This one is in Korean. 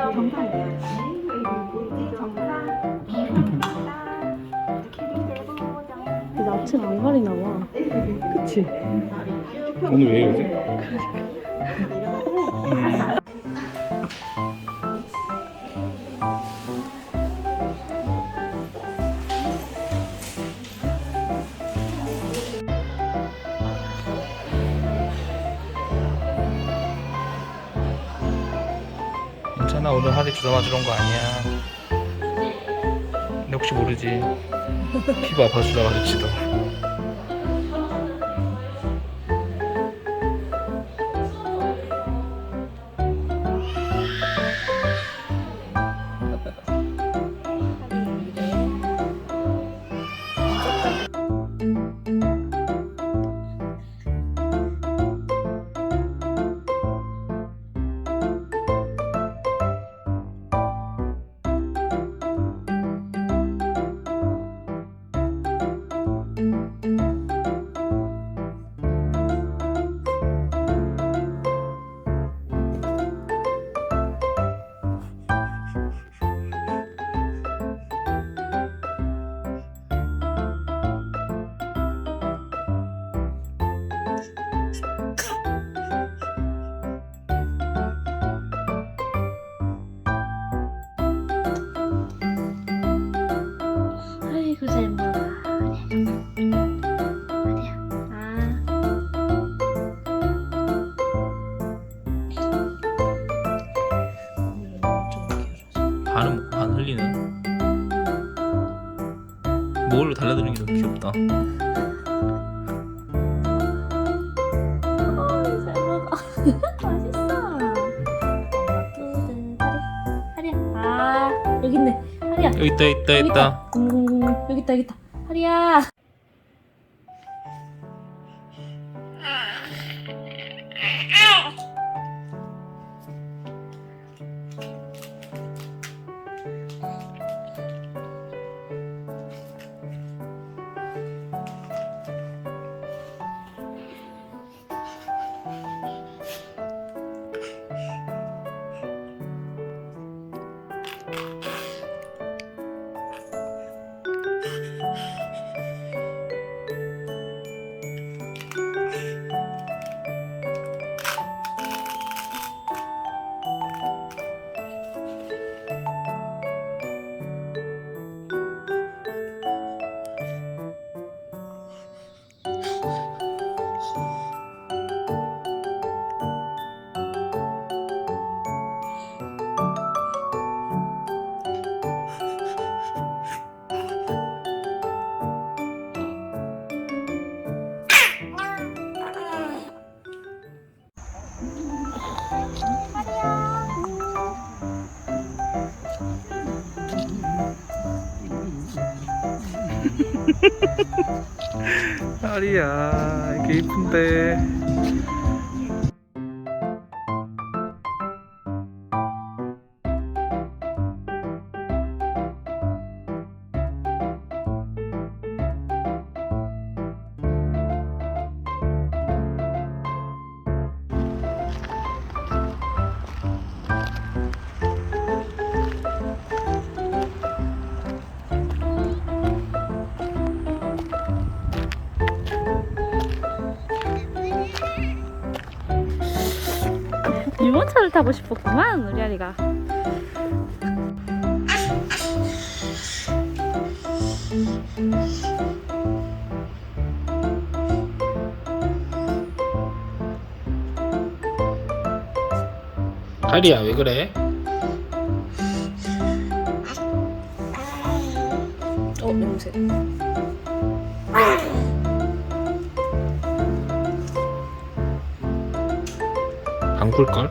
정상이야. 뭐지? 정상. 키링 들고 보자. 낯을 안 가리나 봐. 그치? 오늘 왜 이러지? 괜찮아? 오늘 하리 주사 맞으러 온 거 아니야? 근데 혹시 모르지. 피부 아파서 주사 맞을지도 반은 먹고 반 흘리는 뭘로 달라드는 게 너무 귀엽다. 아 여기 있네. 하리야. 여기 있다 있다 여기 있다 음, 여기 있다 여기 있다. 하리야. 하리야 이게 이쁜데 유모차를 타고 싶었구만 우리 아리가. 하리야 왜 그래? 어 냄새. 그럴걸?